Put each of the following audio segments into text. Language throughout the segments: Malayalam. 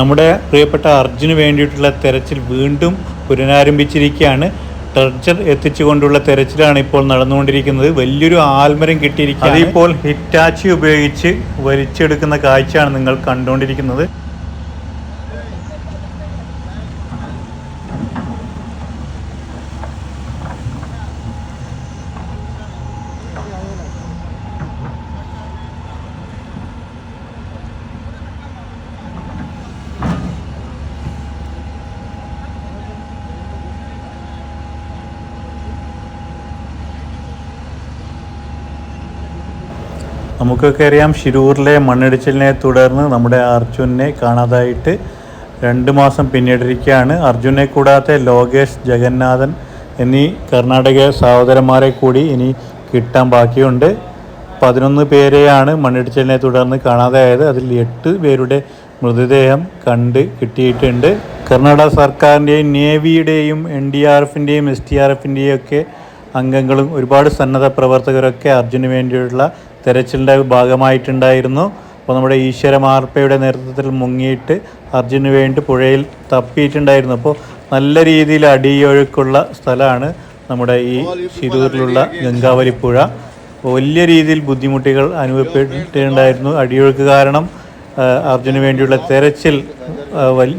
നമ്മുടെ പ്രിയപ്പെട്ട അർജുന് വേണ്ടിയിട്ടുള്ള തെരച്ചിൽ വീണ്ടും പുനരാരംഭിച്ചിരിക്കുകയാണ്. ടർച്ചർ എത്തിച്ചുകൊണ്ടുള്ള തെരച്ചിലാണ് ഇപ്പോൾ നടന്നുകൊണ്ടിരിക്കുന്നത്. വലിയൊരു ആൽമരം കിട്ടിയിരിക്കുന്നത് അതിപ്പോൾ ഹിറ്റാച്ചി ഉപയോഗിച്ച് വലിച്ചെടുക്കുന്ന കാഴ്ചയാണ് നിങ്ങൾ കണ്ടുകൊണ്ടിരിക്കുന്നത്. നമുക്കൊക്കെ അറിയാം ശിരൂരിലെ മണ്ണിടിച്ചിലിനെ തുടർന്ന് നമ്മുടെ അർജുനെ കാണാതായിട്ട് രണ്ട് മാസം പിന്നിട്ടിരിക്കുകയാണ്. അർജുനെ കൂടാതെ ലോകേഷ് ജഗന്നാഥൻ എന്നീ കർണാടക സഹോദരന്മാരെ കൂടി ഇനി കിട്ടാൻ ബാക്കിയുണ്ട്. പതിനൊന്ന് പേരെയാണ് മണ്ണിടിച്ചിലിനെ തുടർന്ന് കാണാതായത്. അതിൽ എട്ട് പേരുടെ മൃതദേഹം കണ്ട് കിട്ടിയിട്ടുണ്ട്. കർണാടക സർക്കാരിന്റെയും നേവിയുടെയും എൻ ഡി ആർ എഫിന്റെയും എസ് ടി ആർ എഫിന്റെയും ഒക്കെ അംഗങ്ങളും ഒരുപാട് സന്നദ്ധ പ്രവർത്തകരൊക്കെ അർജുന് വേണ്ടിയുള്ള തെരച്ചിലിന്റെ ഭാഗമായിട്ടുണ്ടായിരുന്നു. അപ്പോൾ നമ്മുടെ ഈശ്വര മാർപ്പയുടെ നേതൃത്വത്തിൽ മുങ്ങിയിട്ട് അർജുന് വേണ്ടി പുഴയിൽ തപ്പിയിട്ടുണ്ടായിരുന്നു. അപ്പോൾ നല്ല രീതിയിൽ അടിയൊഴുക്കുള്ള സ്ഥലമാണ് നമ്മുടെ ഈ ശിരൂരിലുള്ള ഗംഗാവലി പുഴ. വലിയ രീതിയിൽ ബുദ്ധിമുട്ടുകൾ അനുഭവപ്പെട്ടിട്ടുണ്ടായിരുന്നു. അടിയൊഴുക്ക് കാരണം അർജുന് വേണ്ടിയുള്ള തെരച്ചിൽ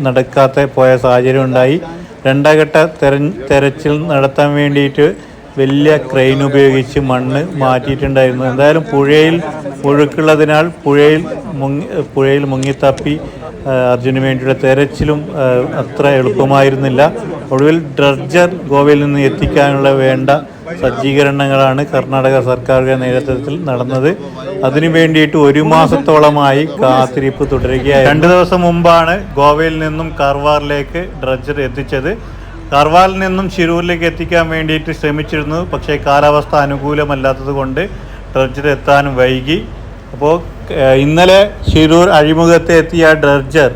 നടക്കാത്ത പോയ സാഹചര്യം ഉണ്ടായി. രണ്ടാം ഘട്ട തെര തെരച്ചിൽ നടത്താൻ വേണ്ടിയിട്ട് വലിയ ക്രെയിൻ ഉപയോഗിച്ച് മണ്ണ് മാറ്റിയിട്ടുണ്ടായിരുന്നു. എന്തായാലും പുഴയിൽ ഒഴുക്കുള്ളതിനാൽ പുഴയിൽ മുങ്ങി പുഴയിൽ മുങ്ങിത്തപ്പി അർജുന് വേണ്ടിയുള്ള തെരച്ചിലും അത്ര എളുപ്പമായിരുന്നില്ല. ഒടുവിൽ ഡ്രഡ്ജർ ഗോവയിൽ നിന്ന് എത്തിക്കാനുള്ള വേണ്ട സജ്ജീകരണങ്ങളാണ് കർണാടക സർക്കാരിന്റെ നേതൃത്വത്തിൽ നടന്നത്. അതിനു വേണ്ടിയിട്ട് ഒരു മാസത്തോളമായി കാത്തിരിപ്പ് തുടരുകയായി രണ്ടു ദിവസം മുമ്പാണ് ഗോവയിൽ നിന്നും കർവാറിലേക്ക് ഡ്രഡ്ജർ എത്തിച്ചത്. കാർവാറിൽ നിന്നും ശിരൂരിലേക്ക് എത്തിക്കാൻ വേണ്ടിയിട്ട് ശ്രമിച്ചിരുന്നു. പക്ഷേ കാലാവസ്ഥ അനുകൂലമല്ലാത്തത് കൊണ്ട് ഡ്രഡ്ജർ എത്താനും വൈകി. അപ്പോൾ ഇന്നലെ ശിരൂർ അഴിമുഖത്ത് എത്തിയ ഡ്രഡ്ജർ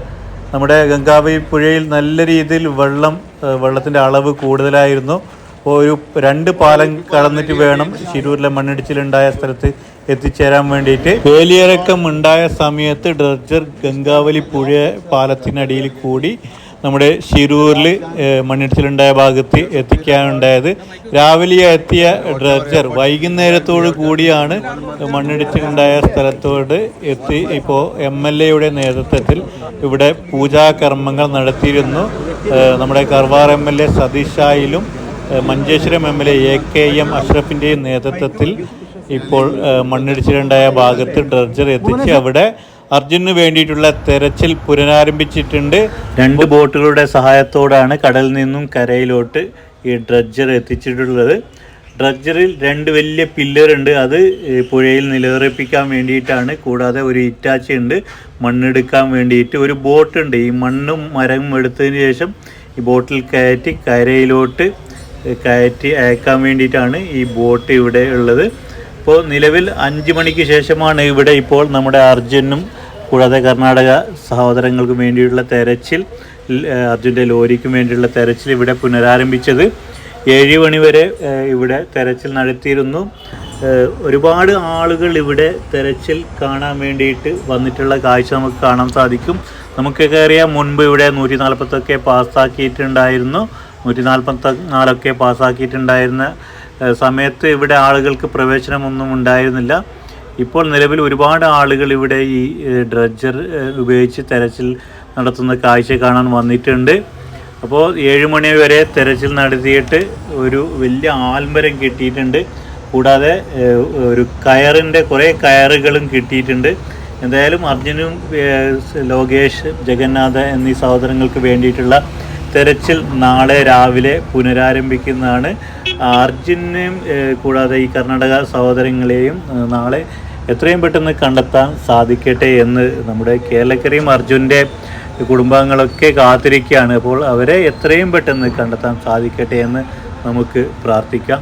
നമ്മുടെ ഗംഗാവലി പുഴയിൽ നല്ല രീതിയിൽ വെള്ളം വെള്ളത്തിന്റെ അളവ് കൂടുതലായിരുന്നു. അപ്പോൾ ഒരു രണ്ട് പാലം കടന്നിട്ട് വേണം ശിരൂരിലെ മണ്ണിടിച്ചിലുണ്ടായ സ്ഥലത്ത് എത്തിച്ചേരാൻ വേണ്ടിയിട്ട്. വേലിയിറക്കം ഉണ്ടായ സമയത്ത് ഡ്രഡ്ജർ ഗംഗാവലി പുഴ പാലത്തിനടിയിൽ കൂടി നമ്മുടെ ശിരൂരിൽ മണ്ണിടിച്ചിലുണ്ടായ ഭാഗത്ത് എത്തിക്കാനുണ്ടായത് രാവിലെ എത്തിയ ഡ്രഡ്ജർ വൈകുന്നേരത്തോടു കൂടിയാണ് മണ്ണിടിച്ചിലുണ്ടായ സ്ഥലത്തോട് എത്തി. ഇപ്പോൾ എം എൽ എയുടെ നേതൃത്വത്തിൽ ഇവിടെ പൂജാകർമ്മങ്ങൾ നടത്തിയിരുന്നു. നമ്മുടെ Karwar M L A സതീഷായിലും Manjeshwaram M L A A K M അഷ്റഫിന്റെയും നേതൃത്വത്തിൽ ഇപ്പോൾ മണ്ണിടിച്ചിലുണ്ടായ ഭാഗത്ത് ഡ്രഡ്ജർ എത്തിച്ച് അവിടെ അർജുന് വേണ്ടിയിട്ടുള്ള തെരച്ചിൽ പുനരാരംഭിച്ചിട്ടുണ്ട്. രണ്ട് ബോട്ടുകളുടെ സഹായത്തോടാണ് കടലിൽ നിന്നും കരയിലോട്ട് ഈ ഡ്രഡ്ജർ എത്തിച്ചിട്ടുള്ളത്. ഡ്രഡ്ജറിൽ രണ്ട് വലിയ പില്ലറുണ്ട് അത് പുഴയിൽ നിലനിറപ്പിക്കാൻ വേണ്ടിയിട്ടാണ്. കൂടാതെ ഒരു ഇറ്റാച്ചി ഉണ്ട്. മണ്ണെടുക്കാൻ വേണ്ടിയിട്ട് ഒരു ബോട്ട് ഉണ്ട്. ഈ മണ്ണും മരവും എടുത്തതിന് ശേഷം ഈ ബോട്ടിൽ കയറ്റി കരയിലോട്ട് കയറ്റി അയക്കാൻ വേണ്ടിയിട്ടാണ് ഈ ബോട്ട് ഇവിടെ ഉള്ളത്. ഇപ്പോൾ നിലവിൽ അഞ്ച് മണിക്ക് ശേഷമാണ് ഇവിടെ ഇപ്പോൾ നമ്മുടെ അർജുനും കൂടാതെ കർണാടക സഹോദരങ്ങൾക്ക് വേണ്ടിയുള്ള തെരച്ചിൽ അർജുന്റെ ലോറിക്കും വേണ്ടിയുള്ള തെരച്ചിൽ ഇവിടെ പുനരാരംഭിച്ചത് ഏഴ് മണി വരെ ഇവിടെ തെരച്ചിൽ നടത്തിയിരുന്നു. ഒരുപാട് ആളുകൾ ഇവിടെ തെരച്ചിൽ കാണാൻ വേണ്ടിയിട്ട് വന്നിട്ടുള്ള കാഴ്ച നമുക്ക് കാണാൻ സാധിക്കും. നമുക്കൊക്കെ അറിയാം മുൻപ് ഇവിടെ നൂറ്റി നാൽപ്പത്തൊക്കെ പാസ്സാക്കിയിട്ടുണ്ടായിരുന്നു. നൂറ്റി നാൽപ്പത്തി നാലൊക്കെ പാസ്സാക്കിയിട്ടുണ്ടായിരുന്ന സമയത്ത് ഇവിടെ ആളുകൾക്ക് പ്രവേശനമൊന്നും ഉണ്ടായിരുന്നില്ല. ഇപ്പോൾ നിലവിൽ ഒരുപാട് ആളുകൾ ഇവിടെ ഈ ഡ്രഡ്ജർ ഉപയോഗിച്ച് തെരച്ചിൽ നടത്തുന്ന കാഴ്ച കാണാൻ വന്നിട്ടുണ്ട്. അപ്പോൾ ഏഴ് മണി വരെ തെരച്ചിൽ നടത്തിയിട്ട് ഒരു വലിയ ആൽമരം കിട്ടിയിട്ടുണ്ട്. കൂടാതെ ഒരു കയറിന്റെ കുറേ കയറുകളും കിട്ടിയിട്ടുണ്ട്. എന്തായാലും അർജുനും ലോകേഷ് ജഗന്നാഥ എന്നീ സഹോദരങ്ങൾക്ക് വേണ്ടിയിട്ടുള്ള തെരച്ചിൽ നാളെ രാവിലെ പുനരാരംഭിക്കുന്നതാണ്. അർജുനെയും കൂടാതെ ഈ കർണാടക സഹോദരങ്ങളെയും നാളെ എത്രയും പെട്ടെന്ന് കണ്ടെത്താൻ സാധിക്കട്ടെ എന്ന് നമ്മുടെ കേരളക്കരയും അർജുന്റെ കുടുംബാംഗങ്ങളൊക്കെ കാത്തിരിക്കുകയാണ്. അപ്പോൾ അവരെ എത്രയും പെട്ടെന്ന് കണ്ടെത്താൻ സാധിക്കട്ടെ എന്ന് നമുക്ക് പ്രാർത്ഥിക്കാം.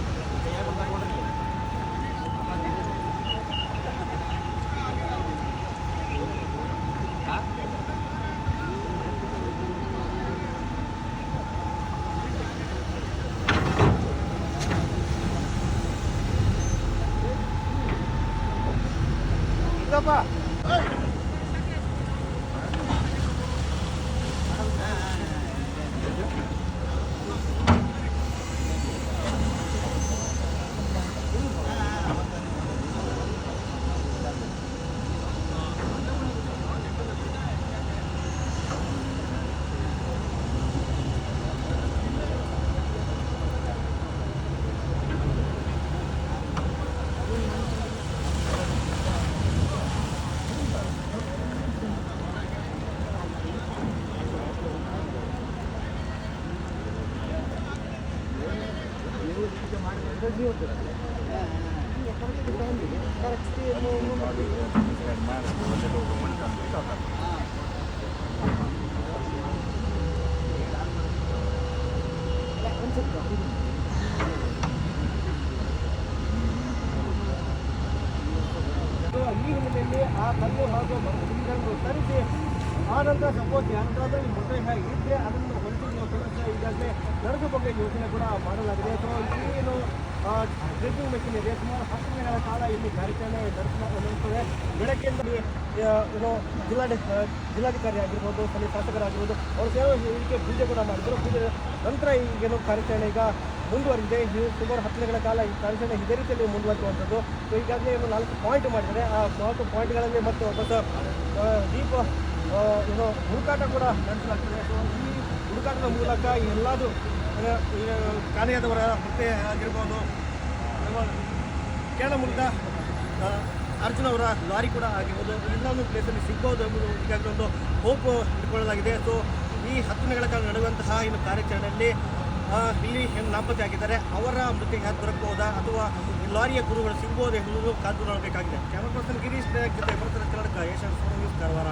pa. ಈ ಹಿನ್ನೆಲೆಯಲ್ಲಿ ಆ ಕಲ್ಲು ಹಾಗೂ ಮರಗಳನ್ನು ತರಿಸಿ ಆನಂತರ ಸಪೋಸ್ ಯಾರಿಗಾದ್ರೂ ಈ ಮೃತದೇಹ ಇದ್ದರೆ ಅದನ್ನು ಹೊರಟಿರುವ ಕೆಲಸ ಈಗಾಗಲೇ ನಡೆಸೋ ಬಗ್ಗೆ ಯೋಚನೆ ಕೂಡ ಮಾಡಲಾಗಿದೆ ಅಥವಾ ಏನು ಡ್ರೆಸ್ಸಿಂಗ್ ಮೆಷಿನ್ ಇದೆ. ಸುಮಾರು ಹತ್ತು ದಿನಗಳ ಕಾಲ ಇಲ್ಲಿ ಕಾರ್ಯಾಚರಣೆ ದರ್ಶನ ಬೆಳಗ್ಗೆಯಿಂದ ಆ, ಏನು ಜಿಲ್ಲಾಡಿ ಆ, ಜಿಲ್ಲಾಧಿಕಾರಿ ಆಗಿರ್ಬೋದು ಸ್ಥಳೀಯ ಶಾಸಕರಾಗಿರ್ಬೋದು ಅವರು ಸೇವೆ ಇದಕ್ಕೆ ಪೂಜೆ ಕೂಡ ಮಾಡಿದ್ರು. ಪೂಜೆ ನಂತರ ಈಗೇನು ಕಾರ್ಯಾಚರಣೆ ಈಗ ಮುಂದುವರೆದಿದೆ. ಈ ಸುಮಾರು ಹತ್ತು ದಿನಗಳ ಕಾಲ ಈ ಕಾರ್ಯಾಚರಣೆ ಇದೇ ರೀತಿಯಲ್ಲಿ ಮುಂದುವರಿಸುವಂಥದ್ದು ಸೊ ಈಗಾಗಲೇ ಏನು ನಾಲ್ಕು ಪಾಯಿಂಟ್ ಮಾಡಿದ್ದಾರೆ. ಆ ನಾಲ್ಕು ಪಾಯಿಂಟ್ಗಳಲ್ಲಿ ಮತ್ತು ಹೊಸ ದೀಪ ಏನು ಹುಡುಕಾಟ ಕೂಡ ನಡೆಸಲಾಗ್ತದೆ. ಸೊ ಈ ಹುಡುಕಾಟದ ಮೂಲಕ ಎಲ್ಲದು ಕಾಣೆಯಾದವರ ಮತ್ತೆ ಆಗಿರ್ಬೋದು ಕೇರಳ ಮೂಲದ ಅರ್ಜುನ್ ಅವರ ಲಾರಿ ಕೂಡ ಆಗಿರ್ಬೋದು ಇನ್ನೊಂದು ಪ್ಲೇಸಲ್ಲಿ ಸಿಗ್ಬೋದು ಎಂಬುದು ಈಗಾಗಲೇ ಒಂದು ಹೋಪ್ ಇಟ್ಕೊಳ್ಳಲಾಗಿದೆ. ಸೊ ಈ ಹತ್ತು ದಿನಗಳ ಕಾಲ ನಡೆಯುವಂತಹ ಇನ್ನು ಕಾರ್ಯಾಚರಣೆಯಲ್ಲಿ ಇಲ್ಲಿ ಏನು ನಾಪತ್ತೆ ಆಗಿದ್ದಾರೆ. ಅವರ ಮೃತಿಗೆ ದೊರಕಬಹುದಾ ಅಥವಾ ಲಾರಿಯ ಗುರುಗಳು ಸಿಗ್ಬೋದು ಎಂಬುದು ಕಾದು ನೋಡಬೇಕಾಗಿದೆ. ಕ್ಯಾಮರಾ ಪರ್ಸನ್ ಗಿರೀಶ್ ನಾಯಕ್ ಜೊತೆ ಬರ್ತಾರೆ ಕರ್ನಾಟಕ ಏಷ್ಯನ್ ಕಾರವಾರ